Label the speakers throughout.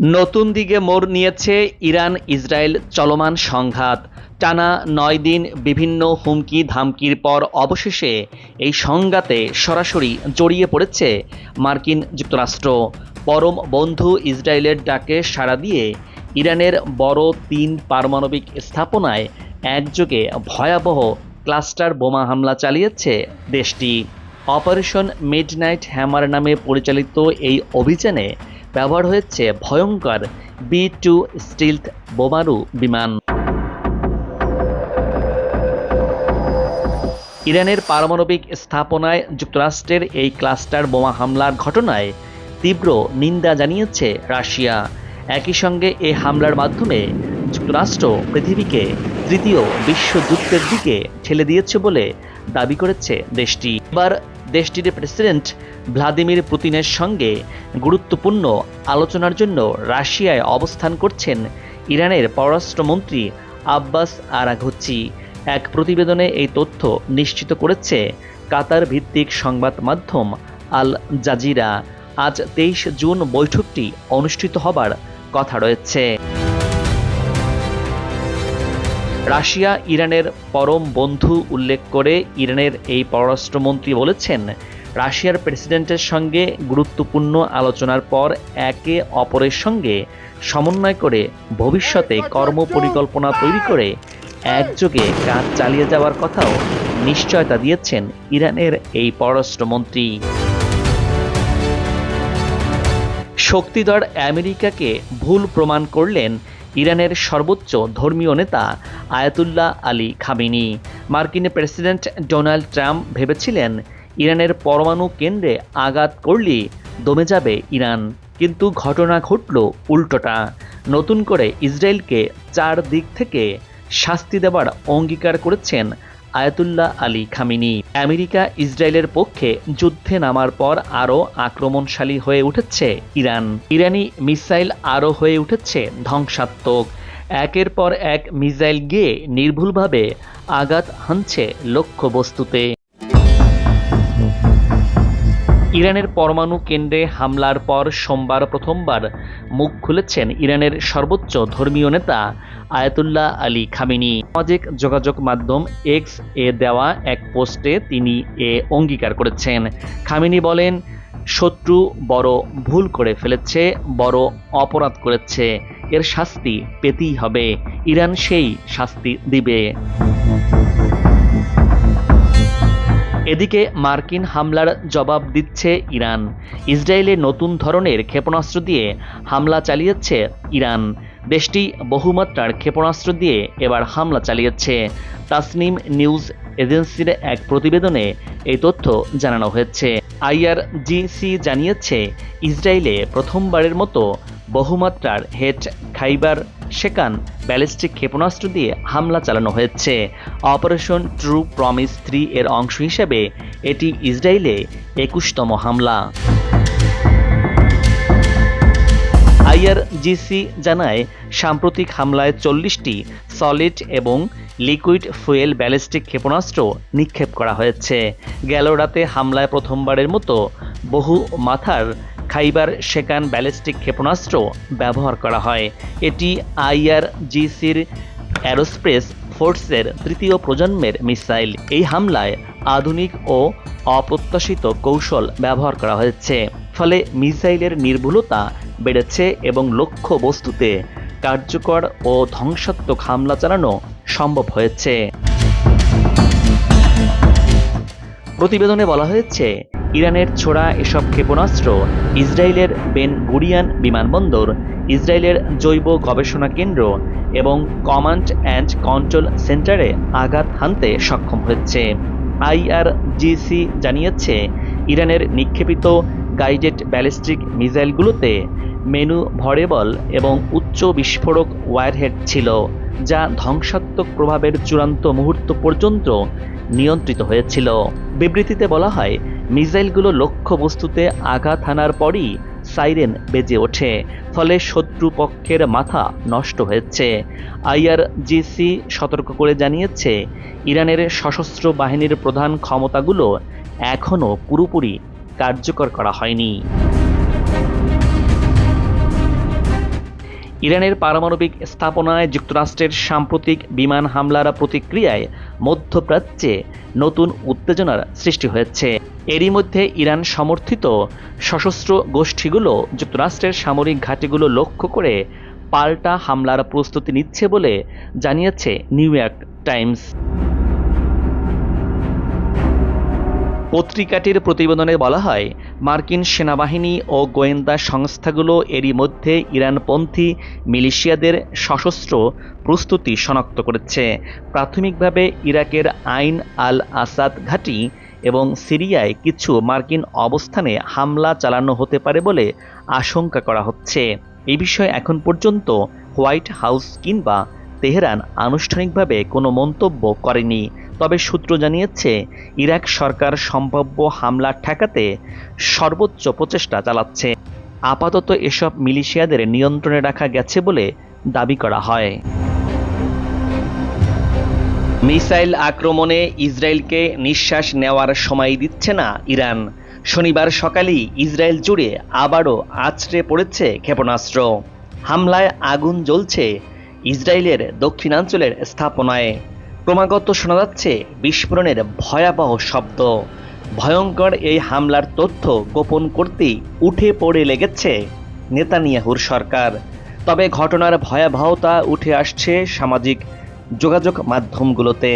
Speaker 1: নতুন দিকে মোড় নিয়েছে ইরান ইসরায়েল চলমান সংঘাত। টানা নয় দিন বিভিন্ন হুমকি ধামকির পর অবশেষে এই সংঘাতে সরাসরি জড়িয়ে পড়েছে মার্কিন যুক্তরাষ্ট্র। পরম বন্ধু ইসরায়েলের ডাকে সাড়া দিয়ে ইরানের বড় তিন পারমাণবিক স্থাপনায় একযোগে ভয়াবহ ক্লাস্টার বোমা হামলা চালিয়েছে দেশটি। অপারেশন মিডনাইট হ্যামার নামে পরিচালিত এই অভিযানে ব্যবহার হয়েছে ভয়ঙ্কর বি টু স্টিলথ বোমারু বিমান। ইরানের পারমাণবিক স্থাপনায় যুক্তরাষ্ট্রের এই ক্লাস্টার বোমা হামলার ঘটনায় তীব্র নিন্দা জানিয়েছে রাশিয়া। একই সঙ্গে এই হামলার মাধ্যমে যুক্তরাষ্ট্র পৃথিবীকে তৃতীয় বিশ্বযুদ্ধের দিকে ঠেলে দিয়েছে বলে দাবি করেছে দেশটি। এবার দেশটির প্রেসিডেন্ট ভ্লাদিমির পুতিনের সঙ্গে গুরুত্বপূর্ণ আলোচনার জন্য রাশিয়ায় অবস্থান করছেন ইরানের পররাষ্ট্রমন্ত্রী আব্বাস আরাঘুচি। এক প্রতিবেদনে এই তথ্য নিশ্চিত করেছে কাতার ভিত্তিক সংবাদ মাধ্যম আল জাজিরা। আজ তেইশ জুন বৈঠকটি অনুষ্ঠিত হবার কথা রয়েছে। রাশিয়া ইরানের পরম বন্ধু উল্লেখ করে ইরানের এই পররাষ্ট্রমন্ত্রী বলেছেন রাশিয়ার প্রেসিডেন্টের সঙ্গে গুরুত্বপূর্ণ আলোচনার পর একে অপরের সঙ্গে সমন্বয় করে ভবিষ্যতে কর্ম পরিকল্পনা তৈরি করে একযোগে কাজ চালিয়ে যাওয়ার কথাও নিশ্চয়তা দিয়েছেন ইরানের এই পররাষ্ট্রমন্ত্রী। শক্তিধর আমেরিকাকে ভুল প্রমাণ করলেন ইরানের সর্বোচ্চ ধর্মীয় নেতা আয়াতুল্লাহ আলী খামিনি। মার্কিন প্রেসিডেন্ট ডোনাল্ড ট্রাম্প ভেবেছিলেন ইরানের পরমাণু কেন্দ্রে আঘাত করলেই দমে যাবে ইরান, কিন্তু ঘটনা ঘটল উল্টোটা। নতুন করে ইসরায়েলকে চার দিক থেকে শাস্তি দেবার অঙ্গীকার করেছেন আয়াতুল্লাহ আলী খামিনি। আমেরিকা, ইসরায়েলের পক্ষে যুদ্ধে নামার পর আরও আক্রমণশালী হয়ে উঠেছে ইরান। ইরানি মিসাইল আরও হয়ে উঠেছে ধ্বংসাত্মক। একের পর এক মিসাইল গিয়ে নির্ভুলভাবে আঘাত হানছে লক্ষ্যবস্তুতে। ইরানের পরমাণু কেন্দ্রে হামলার পর সোমবার প্রথমবার মুখ খুলেছেন ইরানের সর্বোচ্চ ধর্মীয় নেতা আয়াতুল্লাহ আলী খামিনি। সামাজিক যোগাযোগ মাধ্যম এক্স এ দেওয়া এক পোস্টে তিনি এ অঙ্গীকার করেছেন। খামিনি বলেন, শত্রু বড় ভুল করে ফেলেছে, বড় অপরাধ করেছে। এর শাস্তি পেতেই হবে। ইরান সেই শাস্তি দিবে। এদিকে মার্কিন হামলার জবাব দিচ্ছে ইরান। ইসরায়েলে নতুন ধরনের ক্ষেপণাস্ত্র দিয়ে হামলা চালিয়েছে ইরান। দেশটি বহুমাত্রার ক্ষেপণাস্ত্র দিয়ে এবার হামলা চালিয়েছে। তাসনিম নিউজ এজেন্সির এক প্রতিবেদনে এই তথ্য জানানো হয়েছে। আইআরজিসি জানিয়েছে, ইসরায়েলে প্রথমবারের মতো বহুমাত্রার হেড খাইবার সেকান ব্যালিস্টিক ক্ষেপণাস্ত্র দিয়ে হামলা চালানো হয়েছে। অপারেশন ট্রু প্রমিস থ্রি এর অংশ হিসেবে এটি ইসরায়েলে একুশতম হামলা। আইআরজিসি জানায়, সাম্প্রতিক হামলায় চল্লিশটি সলিড এবং লিকুইড ফুয়েল ব্যালিস্টিক ক্ষেপণাস্ত্র নিক্ষেপ করা হয়েছে। গেল রাতে হামলায় প্রথমবারের মতো বহু মাথার খাইবার সেকান ব্যালিস্টিক ক্ষেপণাস্ত্র ব্যবহার করা হয়। এটি আইআরজিসির অ্যারোস্পেস ফোর্সের তৃতীয় প্রজন্মের মিসাইল। এই হামলায় আধুনিক ও অপ্রত্যাশিত কৌশল ব্যবহার করা হয়েছে। ফলে মিসাইলের নির্ভুলতা বেড়েছে এবং লক্ষ্য বস্তুতে কার্যকর ও ধ্বংসাত্মক হামলা চালানো সম্ভব হয়েছে। প্রতিবেদনে বলা হয়েছে ইরানের ছোড়া এসব ক্ষেপণাস্ত্র ইসরায়েলের বেন গুরিয়ান বিমানবন্দর, ইসরায়েলের জৈব গবেষণা কেন্দ্র এবং কমান্ড অ্যান্ড কন্ট্রোল সেন্টারে আঘাত হানতে সক্ষম হয়েছে। আইআরজিসি জানিয়েছে, ইরানের নিক্ষেপিত গাইডেড ব্যালিস্টিক মিসাইলগুলোতে মেনু ভরেবল এবং উচ্চ বিস্ফোরক ওয়ারহেড ছিল, যা ধ্বংসাত্মক প্রভাবের চূড়ান্ত মুহূর্ত পর্যন্ত নিয়ন্ত্রিত হয়েছিল। বিবৃতিতে বলা হয়, মিসাইলগুলো লক্ষ্যবস্তুতে আঘাত হানার পরই সাইরেন বেজে ওঠে, ফলে শত্রুপক্ষের মাথা নষ্ট হয়েছে। আইআরজিসি সতর্ক করে জানিয়েছে, ইরানের সশস্ত্র বাহিনীর প্রধান ক্ষমতাগুলো এখনও পুরোপুরি কার্যকর করা হয়নি। ইরানের পারমাণবিক স্থাপনায় যুক্তরাষ্ট্রের সাম্প্রতিক বিমান হামলার প্রতিক্রিয়ায় মধ্যপ্রাচ্যে নতুন উত্তেজনার সৃষ্টি হয়েছে। এরই মধ্যে ইরান সমর্থিত সশস্ত্র গোষ্ঠীগুলো যুক্তরাষ্ট্রের সামরিক ঘাঁটিগুলো লক্ষ্য করে পাল্টা হামলার প্রস্তুতি নিচ্ছে বলে জানিয়েছে নিউ ইয়র্ক টাইমস। পত্রিকাটির প্রতিবেদনে বলা হয়, মার্কিন সেনাবাহিনী ও গোয়েন্দা সংস্থাগুলো এরই মধ্যে ইরানপন্থী মিলিশিয়াদের সশস্ত্র প্রস্তুতি শনাক্ত করেছে। প্রাথমিকভাবে ইরাকের আইন আল আসাদ ঘাঁটি এবং সিরিয়ায় কিছু মার্কিন অবস্থানে হামলা চালানো হতে পারে বলে আশঙ্কা করা হচ্ছে। এই বিষয়ে এখন পর্যন্ত হোয়াইট হাউস কিংবা তেহরান আনুষ্ঠানিকভাবে কোনো মন্তব্য করেনি। তবে সূত্র জানিয়েছে, ইরাক সরকার সম্ভাব্য হামলা ঠেকাতে সর্বোচ্চ প্রচেষ্টা চালাচ্ছে। আপাতত এসব মিলিশিয়াদের নিয়ন্ত্রণে রাখা গেছে বলে দাবি করা হয়। মিসাইল আক্রমণে ইসরায়েলকে নিঃশ্বাস নেওয়ার সময় দিচ্ছে না ইরান। শনিবার সকালেই ইসরায়েল জুড়ে আবারও আছড়ে পড়েছে ক্ষেপণাস্ত্র। হামলায় আগুন জ্বলছে ইসরায়েলের দক্ষিণাঞ্চলের স্থাপনায়। ক্রমাগত শোনা যাচ্ছে বিস্ফোরণের ভয়াবহ শব্দ। ভয়ঙ্কর এই হামলার তথ্য গোপন করতেই উঠে পড়ে লেগেছে নেতানিয়াহুর সরকার। তবে ঘটনার ভয়াবহতা উঠে আসছে সামাজিক যোগাযোগ মাধ্যমগুলোতে।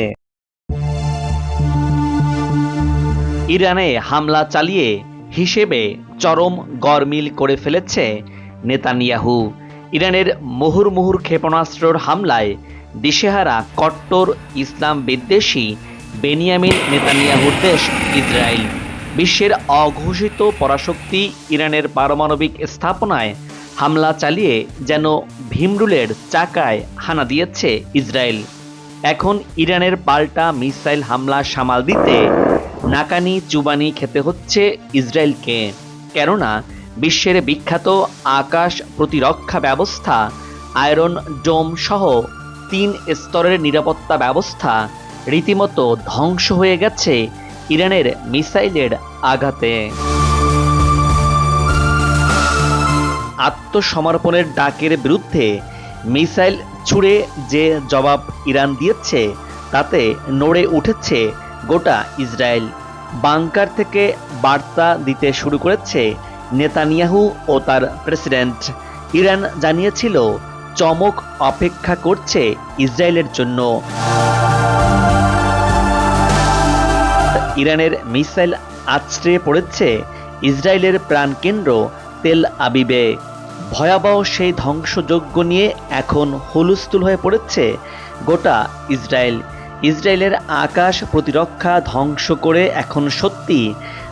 Speaker 1: ইরানে হামলা চালিয়ে হিসেবে চরম গরমিল করে ফেলেছে নেতানিয়াহু। ইরানের মুহুর্মুহুর ক্ষেপণাস্ত্রর হামলায় দিশেহারা কট্টর ইসলাম বিদ্বেষী বেনিয়ামিন নেতানিয়াহুর দেশ ইসরায়েল। বিশ্বের অঘোষিত পরাশক্তি ইরানের পারমাণবিক স্থাপনায় হামলা চালিয়ে যেন ভীমরুলের চাকায় হানা দিয়েছে ইসরায়েল। এখন ইরানের পাল্টা মিসাইল হামলা সামাল দিতে নাকানি চুবানি খেতে হচ্ছে ইসরায়েলকে। কেননা বিশ্বের বিখ্যাত আকাশ প্রতিরক্ষা ব্যবস্থা আয়রন ডোম সহ তিন স্তরের নিরাপত্তা ব্যবস্থা রীতিমতো ধ্বংস হয়ে গেছে ইরানের মিসাইলের আঘাতে। আত্মসমর্পণের ডাকের বিরুদ্ধে মিসাইল ছুড়ে যে জবাব ইরান দিয়েছে, তাতে নড়ে উঠেছে গোটা ইসরায়েল। বাংকার থেকে বার্তা দিতে শুরু করেছে নেতানিয়াহু ও তার প্রেসিডেন্ট। ইরান জানিয়েছিল চমক অপেক্ষা করছে ইসরায়েলের জন্য। ইরানের মিসাইল আছড়ে পড়েছে ইসরায়েলের প্রাণকেন্দ্র তেল আবিবে। ভয়াবহ সেই ধ্বংসযজ্ঞ নিয়ে এখন হুলস্থুল হয়ে পড়েছে গোটা ইসরায়েল। ইসরায়েলের আকাশ প্রতিরক্ষা ধ্বংস করে এখন সত্যি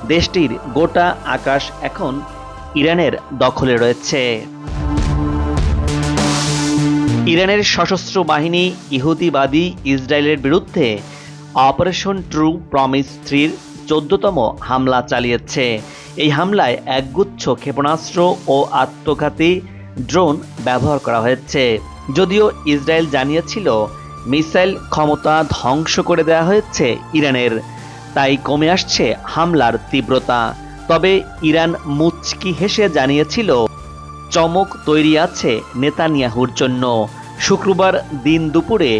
Speaker 1: দেশটির গোটা আকাশ এখন ইরানের দখলে রয়েছে। ইরানের সশস্ত্র বাহিনী ইহুদিবাদী ইসরায়েলের বিরুদ্ধে অপারেশন ট্রু প্রমিস থ্রির চোদ্দতম হামলা চালিয়েছে। এই হামলায় একগুচ্ছ ক্ষেপণাস্ত্র ও আত্মঘাতী ড্রোন ব্যবহার করা হয়েছে। যদিও ইসরায়েল জানিয়েছিল, মিসাইল ক্ষমতা ধ্বংস করে দেওয়া হয়েছে ইরানের। তাই কমে আসছে হামলার তীব্রতা। তবে ইরান মুচকি হেসে জানিয়েছিল, চমক তৈরি আছে নেতানিয়াহুর জন্য। শুক্রবার দিন দুপুরে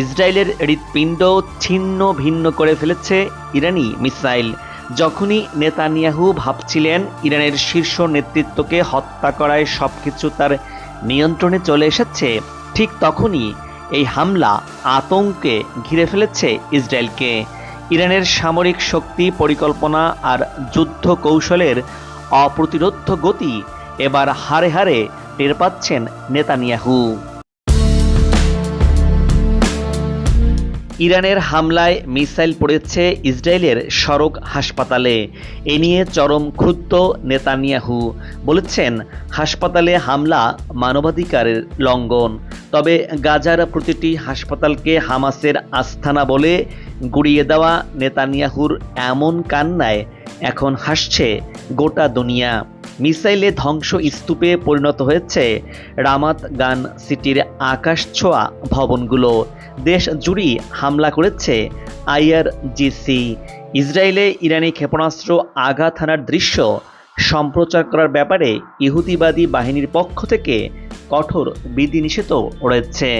Speaker 1: ইসরায়েলের হৃৎপিণ্ড ছিন্ন ভিন্ন করে ফেলেছে ইরানি মিসাইল। যখনই নেতানিয়াহু ভাবছিলেন ইরানের শীর্ষ নেতৃত্বকে হত্যা করায় সব কিছু তার নিয়ন্ত্রণে চলে এসেছে, ঠিক তখনই এই হামলা আতঙ্কে ঘিরে ফেলেছে ইসরায়েলকে। ইরানের সামরিক শক্তি পরিকল্পনা আর যুদ্ধ কৌশলের অপ্রতিরোধ গতি এবার হারে হারে টের পাচ্ছেন নেতানিয়াহু। ইরানের হামলায় মিসাইল পড়েছে ইসরায়েলের সড়ক হাসপাতালে। এ নিয়ে চরম ক্ষুব্ধ নেতানিয়াহু। বলেছেন, হাসপাতালে হামলা মানবাধিকারের লঙ্ঘন। তবে গাজার প্রতিটি হাসপাতালকে হামাসের আস্থানা বলে গুড়িয়ে দেওয়া নেতানিয়াহুর এমন কান্নায় এখন হাসছে গোটা দুনিয়া। মিসাইলে ধ্বংস স্তূপে পরিণত হয়েছে রামাত গান সিটির আকাশ ছোঁয়া ভবনগুলো। দেশ জুড়ি হামলা করেছে আইআরজিসি। ইসরায়েলে ইরানি ক্ষেপণাস্ত্র আঘাত হানার দৃশ্য সম্প্রচার করার ব্যাপারে ইহুদিবাদী বাহিনীর পক্ষ থেকে কঠোর বিধিনিষেধও রয়েছে।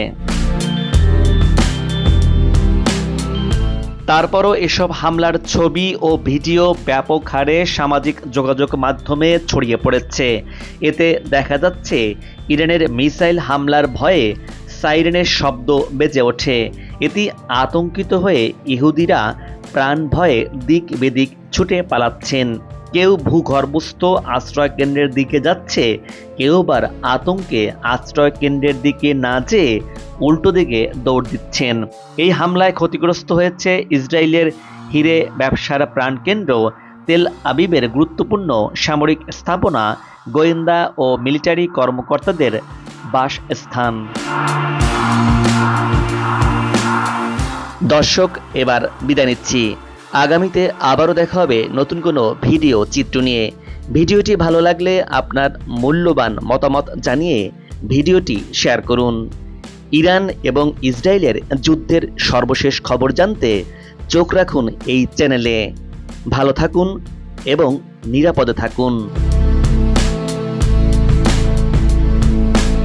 Speaker 1: তারপরও এসব হামলার ছবি ও ভিডিও ব্যাপক হারে সামাজিক যোগাযোগ মাধ্যমে ছড়িয়ে পড়েছে। এতে দেখা যাচ্ছে, ইরানের মিসাইল হামলার ভয়ে সাইরেনের শব্দ বেজে ওঠে। এতে আতঙ্কিত হয়ে ইহুদিরা প্রাণ ভয়ে দিক বেদিক ছুটে পালাচ্ছেন। কেউ ভূগর্ভস্থ আশ্রয় কেন্দ্রের দিকে যাচ্ছে, কেউ আবার আতঙ্কে আশ্রয় কেন্দ্রের দিকে না যেয়ে উল্টো দিকে দৌড় দিচ্ছেন। এই হামলায় ক্ষতিগ্রস্ত হয়েছে ইসরায়েলের হিরে ব্যবসার প্রাণকেন্দ্র। তেল আবিবের গুরুত্বপূর্ণ সামরিক স্থাপনা, গোয়েন্দা ও মিলিটারি কর্মকর্তাদের বাসস্থান। দর্শক, এবার বিদায় নিচ্ছি। আগামীতে আবারও দেখা হবে নতুন কোনো ভিডিও চিত্র নিয়ে। ভিডিওটি ভালো লাগলে আপনার মূল্যবান মতামত জানিয়ে ভিডিওটি শেয়ার করুন। ইরান এবং ইসরায়েলের যুদ্ধের সর্বশেষ খবর জানতে চোখ রাখুন এই চ্যানেলে। ভালো থাকুন এবং নিরাপদে থাকুন।